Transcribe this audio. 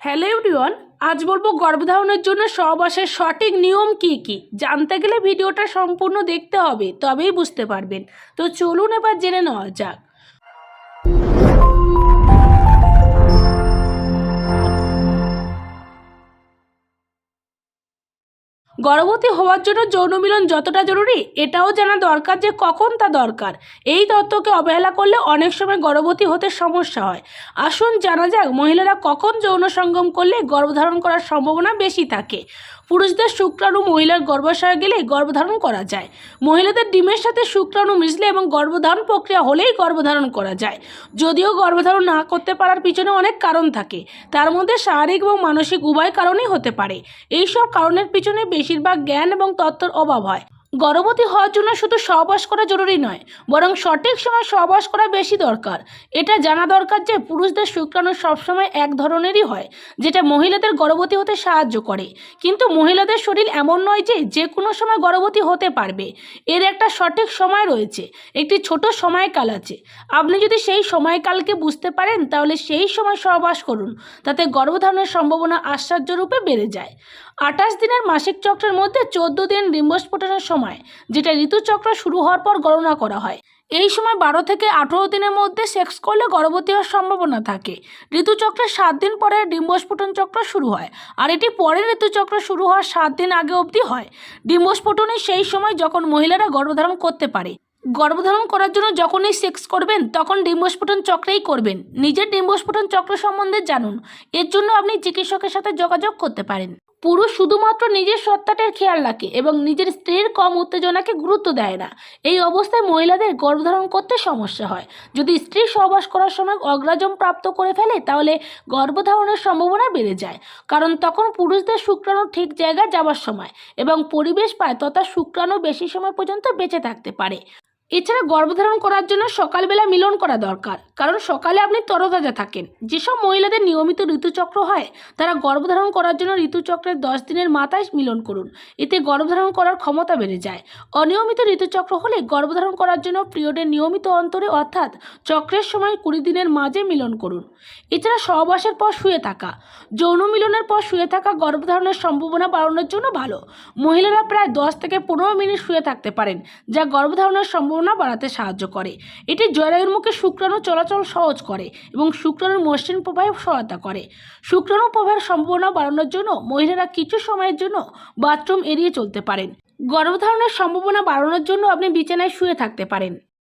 Hello everyone আজ বলব গর্ভধারণের জন্য সহবাসের সঠিক নিয়ম কি কি? জানতে গেলে ভিডিওটা সম্পূর্ণ দেখতে হবে, তবেই বুঝতে পারবেন। তো চলুন এবার জেনে নেওয়া যাক। গর্ভবতী হওয়ার জন্য যৌন মিলন যতটা জরুরি, এটাও জানা দরকার যে কখন তা দরকার। এই তত্ত্বকে অবহেলা করলে অনেক সময় গর্ভবতী হতে সমস্যা হয়। আসুন জানা যাক, মহিলারা কখন যৌন সঙ্গম করলে গর্ভধারণ করার সম্ভাবনা বেশি থাকে? পুরুষদের শুক্রাণু মহিলার গর্ভাশয়ে গেলে গর্ভধারণ করা যায়। মহিলাদের ডিমের সাথে শুক্রাণু মিশলে এবং গর্ভধারণ প্রক্রিয়া হলেই গর্ভধারণ করা যায়। যদিও গর্ভধারণ না করতে পারার পিছনে অনেক কারণ থাকে। তার মধ্যে শারীরিক এবং মানসিক উভয় কারণেই হতে পারে। এইসব কারণের পিছনে বেশিরভাগ জ্ঞান এবং তত্ত্বর অভাব হয়। গর্ভবতী হওয়ার জন্য শুধু সহবাস করা জরুরি নয়, বরং সঠিক সময় সহবাস করা বেশি দরকার। এটা জানা দরকার যে পুরুষদের শুক্রাণু সবসময় এক ধরনেরই হয়, যেটা মহিলাদের গর্ভবতী হতে সাহায্য করে। কিন্তু মহিলাদের শরীর এমন নয় যে যে কোনো সময় গর্ভবতী হতে পারবে। এর একটা সঠিক সময় রয়েছে, একটি ছোট সময়কাল আছে। আপনি যদি সেই সময়কালকে বুঝতে পারেন, তাহলে সেই সময় সহবাস করুন, তাতে গর্ভধারণের সম্ভাবনা আশ্চর্যরূপে বেড়ে যায়। আঠাশ দিনের মাসিক চক্রের মধ্যে চোদ্দ দিন ডিম্বস্ফোটনের সময়, যেটা ঋতুচক্র শুরু হওয়ার পর গণনা করা হয়। এই সময় বারো থেকে আঠেরো দিনের মধ্যে সেক্স করলে গর্ভবতী হওয়ার সম্ভাবনা থাকে। ঋতুচক্রের সাত দিন পরে ডিম্বস্ফোটন চক্র শুরু হয়, আর এটি পরে ঋতুচক্র শুরু হওয়ার সাত দিন আগে অবধি হয়। ডিম্বস্ফোটনই সেই সময় যখন মহিলারা গর্ভধারণ করতে পারে। গর্ভধারণ করার জন্য যখনই সেক্স করবেন, তখন ডিম্বস্ফোটন চক্রেই করবেন। নিজের ডিম্বস্ফোটন চক্র সম্বন্ধে জানুন। এর জন্য আপনি চিকিৎসকের সাথে যোগাযোগ করতে পারেন। পুরুষ শুধুমাত্র নিজের সত্তাটার খেয়াল রাখে এবং নিজের স্ত্রীর কম উত্তেজনাকে গুরুত্ব দেয় না। এই অবস্থায় মহিলাদের গর্ভধারণ করতে সমস্যা হয়। যদি স্ত্রী সহবাস করার সময় অগ্রাজম প্রাপ্ত করে ফেলে, তাহলে গর্ভধারণের সম্ভাবনা বেড়ে যায়। কারণ তখন পুরুষদের শুক্রাণু ঠিক জায়গায় যাওয়ার সময় এবং পরিবেশ পায়, তথা শুক্রাণু বেশি সময় পর্যন্ত বেঁচে থাকতে পারে। এছাড়া গর্ভধারণ করার জন্য সকালবেলা মিলন করা দরকার। কারণ সকালে আপনি তরতাজা থাকেন। যেসব মহিলাদের নিয়মিত ঋতুচক্র হয়, তারা গর্ভধারণ করার জন্য ঋতুচক্রের দশ দিনের মাথায় মিলন করুন। এতে গর্ভধারণ করার ক্ষমতা বেড়ে যায়। অনিয়মিত ঋতুচক্র হলে গর্ভধারণ করার জন্য পিরিয়ডের নিয়মিত অন্তরে অর্থাৎ চক্রের সময় কুড়ি দিনের মাঝে মিলন করুন। এছাড়া সহবাসের পর শুয়ে থাকা। যৌন মিলনের পর শুয়ে থাকা গর্ভধারণের সম্ভাবনা বাড়ানোর জন্য ভালো। মহিলারা প্রায় দশ থেকে পনেরো মিনিট শুয়ে থাকতে পারেন, যা গর্ভধারণের সম্ভাবনা বাড়াতে সাহায্য করে। এটি জরায়ুর মুখে শুক্রাণু চলাচল সহজ করে এবং শুক্রাণুর মসৃণ প্রবাহে সহায়তা করে। শুক্রাণু প্রবাহের সম্ভাবনা বাড়ানোর জন্য মহিলারা কিছু সময়ের জন্য বাথরুম এড়িয়ে চলতে পারেন। গর্ভধারণের সম্ভাবনা বাড়ানোর জন্য আপনি বিছানায় শুয়ে থাকতে পারেন।